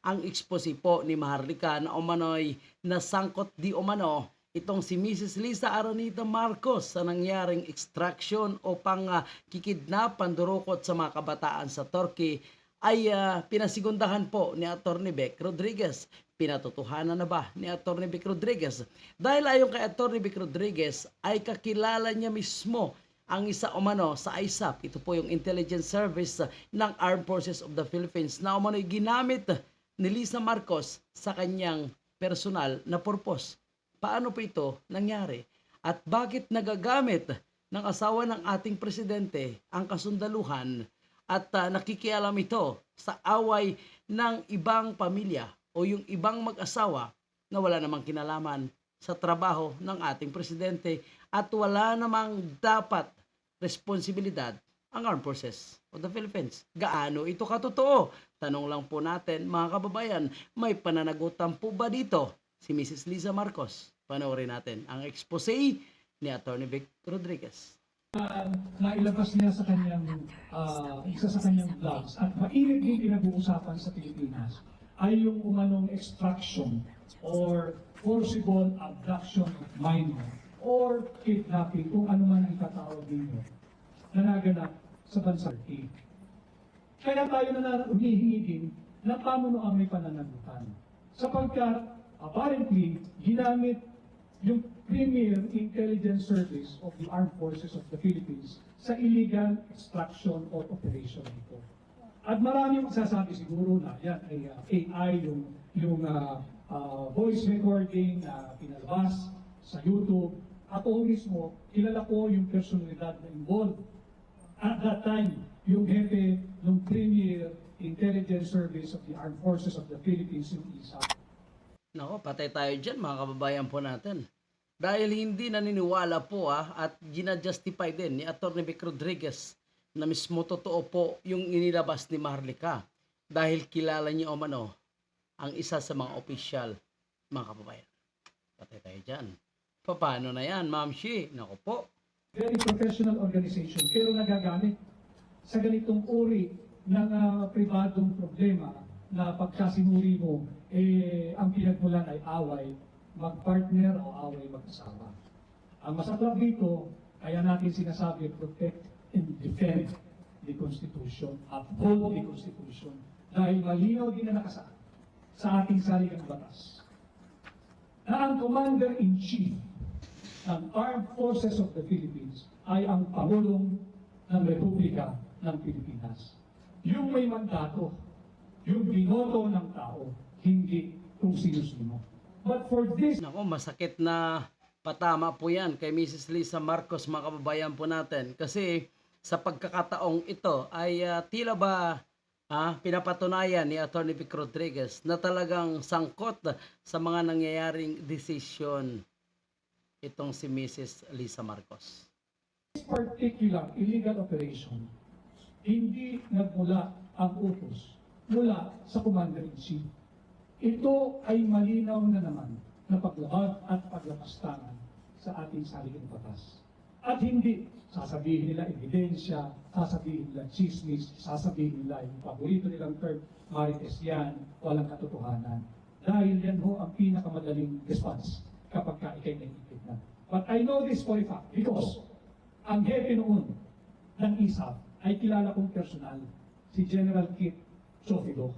ang expose po ni Maharlika na umano'y nasangkot di umano itong si Mrs. Lisa Aranita Marcos sa nangyaring extraction o pang uh, kikidnap, pandurukot sa mga kabataan sa Turkey ay ah, pinasigundahan po ni Atty. Beck Rodriguez. Pinatotohanan na ba ni Atty. Beck Rodriguez? Dahil ayon kay Atty. Beck Rodriguez ay kakilala niya mismo ang isa umano sa ISAP. Ito po yung intelligence service ah, ng Armed Forces of the Philippines na umano'y ginamit ni Lisa Marcos sa kanyang personal na purpose. Paano po ito nangyari? At bakit nagagamit ng asawa ng ating presidente ang kasundaluhan at ah, nakikialam ito sa away ng ibang pamilya o yung ibang mag-asawa na wala namang kinalaman sa trabaho ng ating presidente at wala namang dapat responsibilidad ang Armed Forces of the Philippines. Gaano ito katotoo? Tanong lang po natin mga kababayan, may pananagutan po ba dito si Mrs. Liza Marcos? Panoorin natin ang expose ni Atty. Vic Rodriguez. nailabas niya sa kanyang ah, isa sa kanyang vlogs at mainit din pinag-uusapan sa Pilipinas ay yung umanong extraction or forcible abduction of minor or kidnapping kung ano man ang itatawag dito na naganap sa bansa. Kaya tayo na humihingi din ng pamunuan may pananagutan. Sapagkat apparently ginamit yung Premier Intelligence Service of the Armed Forces of the Philippines sa illegal extraction or operation nito. At marami magsasabi siguro na yan ay uh, AI, yung, yung uh, uh, voice recording na pinalabas sa YouTube. At o mismo, kilala ko yung personalidad na involved. At that time, yung hepe Intelligence Service of the Armed Forces of the Philippines, yung ISA. Nako, patay tayo dyan mga kababayan po natin. Dahil hindi naniniwala po ah, at ginajustify din ni Atty. Vic Rodriguez na mismo totoo po yung inilabas ni Marlica dahil kilala niya o mano ang isa sa mga opisyal mga kababayan. Patay tayo dyan. Paano na yan, Ma'am Shi? Nako po. very professional organization pero nagagamit sa ganitong uri ng ah, pribadong problema na pagkasinuri mo, eh, ang pinagmulan ay away, mag-partner o away mag-asawa. Ang masaklap dito, kaya natin sinasabi, protect and defend the Constitution, uphold the Constitution, dahil malinaw din na nakasaad sa ating saligang batas na ang Commander-in-Chief ng Armed Forces of the Philippines ay ang Pangulong ng Republika ng Pilipinas. Yung may mandato, yung binoto ng tao, hindi kung sino-sino. But for this Nako, masakit na patama po yan kay Mrs. Lisa Marcos, mga kababayan po natin. Kasi sa pagkakataong ito ay ah, tila ba ah, pinapatunayan ni Atty. Vic Rodriguez na talagang sangkot sa mga nangyayaring desisyon itong si Mrs. Lisa Marcos. particular illegal operation, hindi nagmula ang utos mula sa Commander-in-Chief. Ito ay malinaw na naman na paglabag at paglapastangan sa ating saligang batas. At hindi sasabihin nila ebidensya, sasabihin nila chismis, sasabihin nila yung paborito nilang term, marites yan, walang katotohanan. Dahil yan ho ang pinakamadaling response kapag ka ikay naiipit na. But I know this for a fact because ang hepe noon ng ISAF ay kilala kong personal, si General Kit Sofido.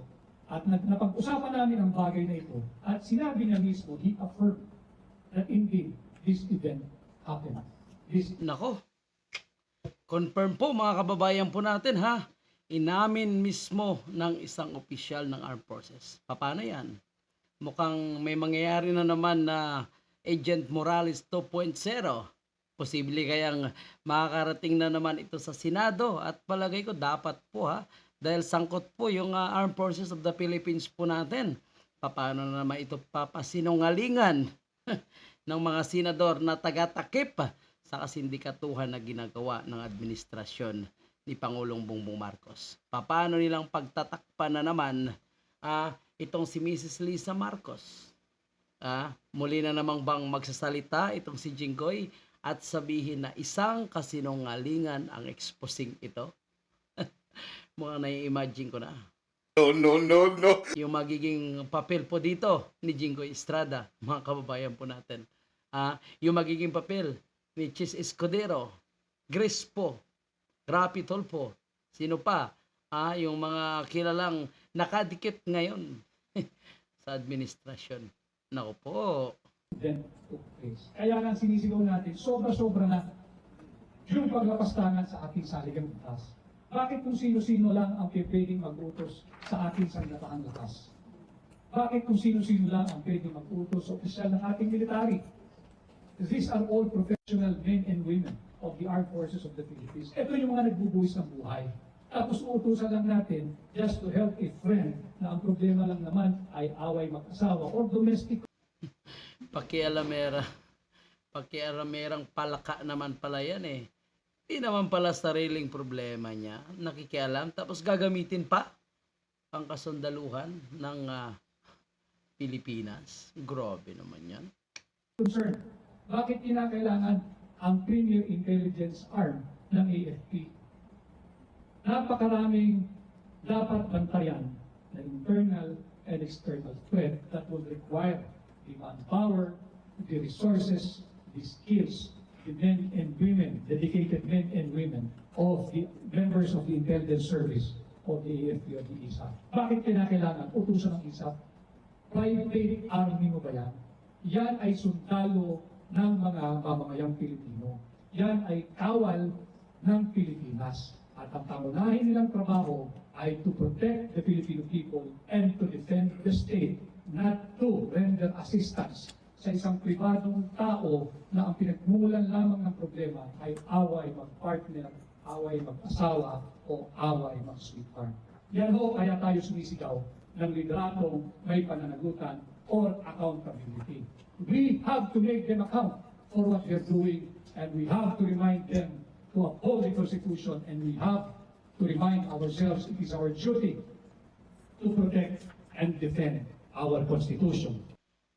At napag-usapan namin ang bagay na ito at sinabi niya mismo, he affirmed that indeed this event happened. This Nako, confirm po mga kababayan po natin ha. Inamin mismo ng isang opisyal ng Armed Forces. Paano yan? Mukhang may mangyayari na naman na Agent Morales 2.0. Posible kayang makakarating na naman ito sa Senado at palagay ko dapat po ha dahil sangkot po yung ah, Armed Forces of the Philippines po natin. Paano na naman ito papasinungalingan ng mga senador na taga-takip sa kasindikatuhan na ginagawa ng administrasyon ni Pangulong Bongbong Marcos. Paano nilang pagtatakpan na naman ah, itong si Mrs. Lisa Marcos? Ah, muli na namang bang magsasalita itong si Jinggoy at sabihin na isang kasinungalingan ang exposing ito? Mukhang nai-imagine ko na. No, no, no, no. yung magiging papel po dito ni Jingo Estrada, mga kababayan po natin. Ah, yung magiging papel ni Chis Escudero, Grace po, Rapitol po, sino pa? Ah, yung mga kilalang nakadikit ngayon sa administrasyon. Nako po. Then took place. Kaya nga sinisigaw natin, sobra-sobra na yung paglapastangan sa ating saligang batas. Bakit kung sino-sino lang ang pwedeng mag-utos sa ating sandatahang lakas? Bakit kung sino-sino lang ang pwedeng mag-utos sa opisyal ng ating military? These are all professional men and women of the armed forces of the Philippines. Ito yung mga nagbubuhis ng buhay. Tapos uutusan lang natin just to help a friend na ang problema lang naman ay away mag-asawa or domestic Pakialamera. Pakialamerang palaka naman pala yan eh. Di naman pala sariling problema niya. Nakikialam. Tapos gagamitin pa ang kasundaluhan ng ah, Pilipinas. Grabe naman yan. concern. Bakit kinakailangan ang Premier Intelligence Arm ng AFP? Napakaraming dapat bantayan na internal and external threat that will require the manpower, the resources, the skills, the men and women, dedicated men and women of the members of the intelligence service of the AFP or the ISAF. Bakit kinakailangan utusan ng ISAF? Private army mo ba yan? Yan ay sundalo ng mga mamamayang Pilipino. Yan ay kawal ng Pilipinas. At ang pangunahin nilang trabaho ay to protect the Filipino people and to defend the state, not to render assistance sa isang pribadong tao na ang pinagmumulan lamang ng problema ay away mag-partner, away mag-asawa, o away mag-sweetheart. Yan ho kaya tayo sumisigaw ng lideratong may pananagutan or accountability. We have to make them account for what they're doing and we have to remind them to uphold the Constitution and we have to remind ourselves it is our duty to protect and defend our Constitution.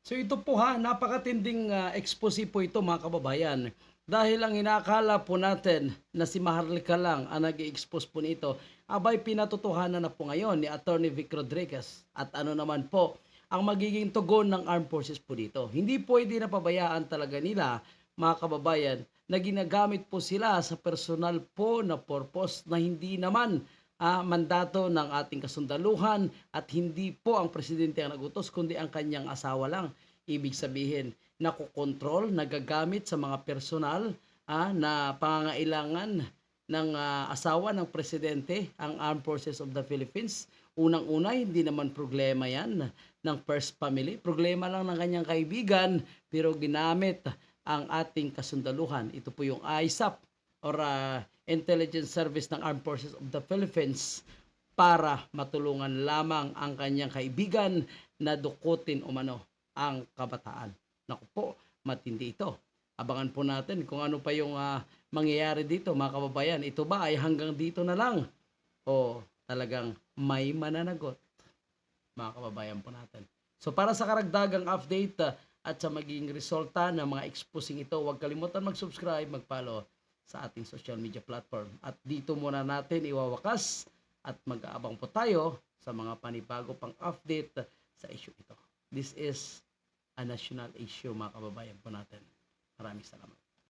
So ito po ha, napakatinding uh, expose po ito mga kababayan. Dahil ang inakala po natin na si Maharlika lang ang nag expose po nito, abay pinatotohanan na po ngayon ni Attorney Vic Rodriguez. At ano naman po, ang magiging tugon ng armed forces po dito. Hindi pwede na pabayaan talaga nila, mga kababayan, na ginagamit po sila sa personal po na purpose na hindi naman ah, mandato ng ating kasundaluhan at hindi po ang presidente ang nagutos kundi ang kanyang asawa lang. Ibig sabihin, nakokontrol, nagagamit sa mga personal ah, na pangangailangan ng ah, asawa ng presidente ang Armed Forces of the Philippines. Unang-una, hindi naman problema yan ng first family. Problema lang ng kanyang kaibigan pero ginamit ang ating kasundaluhan. Ito po yung ISAP or ah, Intelligence Service ng Armed Forces of the Philippines para matulungan lamang ang kanyang kaibigan na dukutin umano ang kabataan. Naku po, matindi ito. Abangan po natin kung ano pa yung ah, mangyayari dito mga kababayan. Ito ba ay hanggang dito na lang? O talagang may mananagot? Mga kababayan po natin. So para sa karagdagang update ah, at sa magiging resulta ng mga exposing ito, huwag kalimutan mag-subscribe, mag-follow sa ating social media platform. At dito muna natin iwawakas at mag-aabang po tayo sa mga panibago pang update sa issue ito. This is a national issue mga kababayan po natin. Maraming salamat.